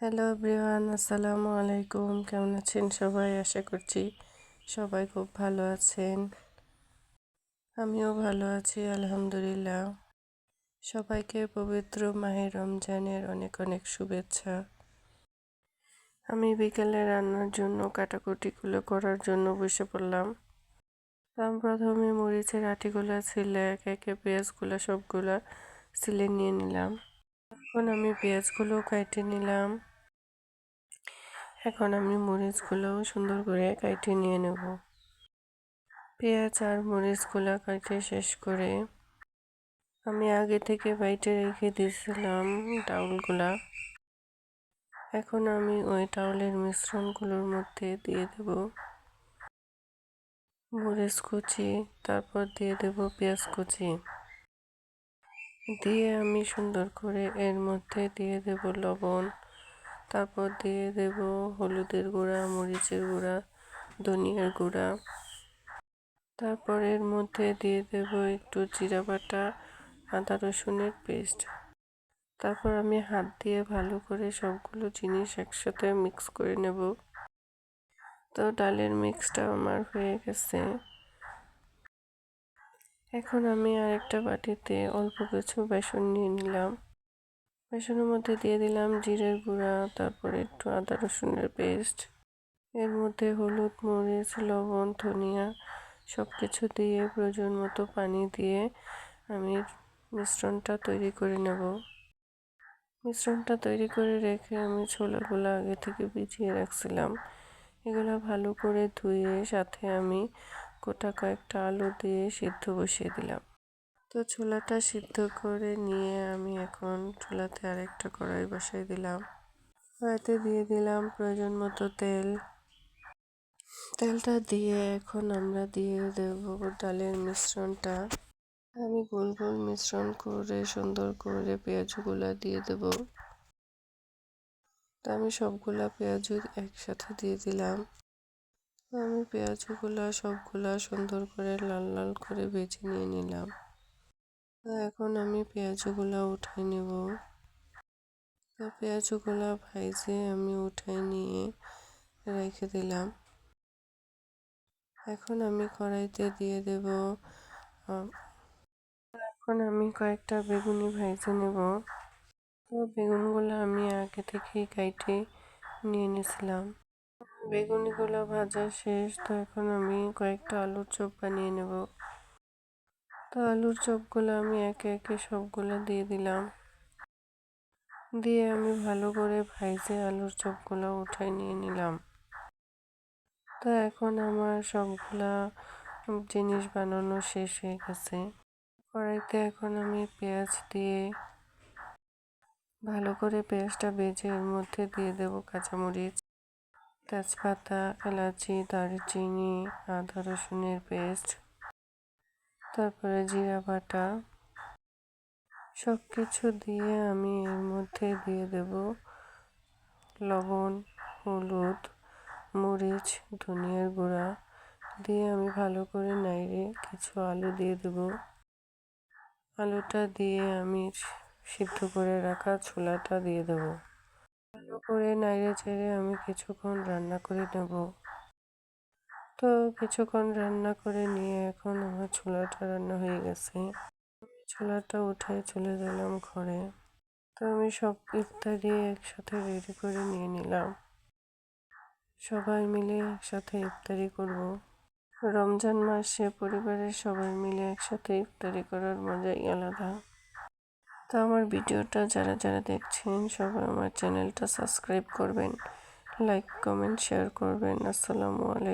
Hello everyone আসসালামু আলাইকুম। কেমন আছেন সবাই? আশা করছি সবাই খুব ভালো আছেন। আমিও ভালো আছি, আলহামদুলিল্লাহ। সবাইকে পবিত্র মাহে রমজানের অনেক অনেক শুভেচ্ছা। আমি বিকেলে রান্নার জন্য কাটাকুটিগুলো করার জন্য বসে পড়লাম। আমি প্রথমে মরিচের আটিগুলো ছিলে, এক একে পেঁয়াজগুলো সবগুলো সিলে নিয়ে নিলাম। এখন আমি পেঁয়াজগুলো কেটে নিলাম। এখন আমি মরিচগুলো সুন্দর করে কাটিয়ে নিয়ে নেব। পেঁয়াজ আর মরিচগুলো কাটে শেষ করে আমি আগে থেকে বাইটে রেখে দিয়েছিলাম ডাউলগুলা এখন আমি ওই টাউলের মিশ্রণগুলোর মধ্যে দিয়ে দেব মরিচ কুচি, তারপর দিয়ে দেব পেঁয়াজ কুচি। দিয়ে আমি সুন্দর করে এর মধ্যে দিয়ে দেব লবণ। তারপর দিয়ে দেব হলুদের গুঁড়া, মরিচের গুঁড়া, ধনিয়ার গুঁড়া। তারপর এর মধ্যে দিয়ে দেব একটু জিরা বাটা, আদা রসুনের পেস্ট। তারপর আমি হাত দিয়ে ভালো করে সবগুলো জিনিস একসাথে মিক্স করে নেব। তো ডালের মিক্সটা আমার হয়ে গেছে। এখন আমি আরেকটা বাটিতে অল্প কিছু বেসন নিয়ে নিলাম। বেসনের মধ্যে দিয়ে দিলাম জিরের গুঁড়া, তারপরে একটু আদা রসুনের পেস্ট। এর মধ্যে হলুদ, মরিচ, লবণ, ধনিয়া সব কিছু দিয়ে প্রয়োজন মতো পানি দিয়ে আমি মিশ্রণটা তৈরি করে নেব। মিশ্রণটা তৈরি করে রেখে আমি ছোলাগুলো আগে থেকে ভিজিয়ে রাখছিলাম। এগুলো ভালো করে ধুয়ে সাথে আমি গোটা কয়েকটা আলু দিয়ে সিদ্ধ বসিয়ে দিলাম। তো ছোলাটা সিদ্ধ করে নিয়ে আমি এখন চুলাতে আরেকটা কড়াই বসাই দিলাম। কড়াইতে দিয়ে দিলাম প্রয়োজন মতো তেল। তেলটা দিয়ে এখন আমরা দিয়ে দেব ডালের মিশ্রণটা। আমি গোল গোল মিশ্রণ করে, সুন্দর করে পেঁয়াজগুলা দিয়ে দেব। তা আমি সবগুলা পেঁয়াজ একসাথে দিয়ে দিলাম। আমি পেঁয়াজগুলা সবগুলা সুন্দর করে লাল লাল করে বেছে নিয়ে নিলাম। এখন আমি পেঁয়াজগুলা উঠাই নেব। পেঁয়াজগুলা ভাইজে আমি উঠাই নিয়ে রেখে দিলাম। এখন আমি কড়াইতে দিয়ে দেব এখন আমি কয়েকটা বেগুনি ভাইজে নেব। তো বেগুনগুলো আমি আগে থেকেই কাইটে নিয়ে নিয়েছিলাম বেগুনিগুলো ভাজা শেষ, তো এখন আমি কয়েকটা আলুর চপ বানিয়ে নেব। তো আলুর চপগুলো আমি একে একে সবগুলো দিয়ে দিলাম। দিয়ে আমি ভালো করে ভাইজে আলুর চপগুলো উঠাই নিয়ে নিলাম। তো এখন আমার সবগুলা জিনিস বানানো শেষ হয়ে গেছে। কড়াইতে এখন আমি পেঁয়াজ দিয়ে ভালো করে পেঁয়াজটা বেজে এর মধ্যে দিয়ে দেব কাঁচামরিচ, তেজপাতা, এলাচি, দারচিনি, আদা, রসুনের পেস্ট তারপরে জিরা বাটা সব কিছু দিয়ে আমি এর মধ্যে দিয়ে দেব লবণ, হলুদ, মরিচ, ধনিয়ার গুঁড়া। দিয়ে আমি ভালো করে নাইড়ে কিছু আলু দিয়ে দেব। আলুটা দিয়ে আমি সিদ্ধ করে রাখা ছোলাটা দিয়ে দেব। ভালো করে নাইড়ে চেড়ে আমি কিছুক্ষণ রান্না করে নেব। তো কিছুক্ষণ রান্না করে নিয়ে এখন আমার ছোলাটা রান্না হয়ে গেছে। ছোলাটা উঠে চলে গেলাম ঘরে। তো আমি সব ইফতারি একসাথে রেডি করে নিয়ে নিলাম। সবাই মিলে একসাথে ইফতারি করব। রমজান মাসে পরিবারের সবাই মিলে একসাথে ইফতারি করার মজাই আলাদা। তো আমার ভিডিওটা যারা যারা দেখছেন, সবাই আমার চ্যানেলটা সাবস্ক্রাইব করবেন, লাইক, কমেন্ট, শেয়ার করবেন। আসসালামু আলাইকুম।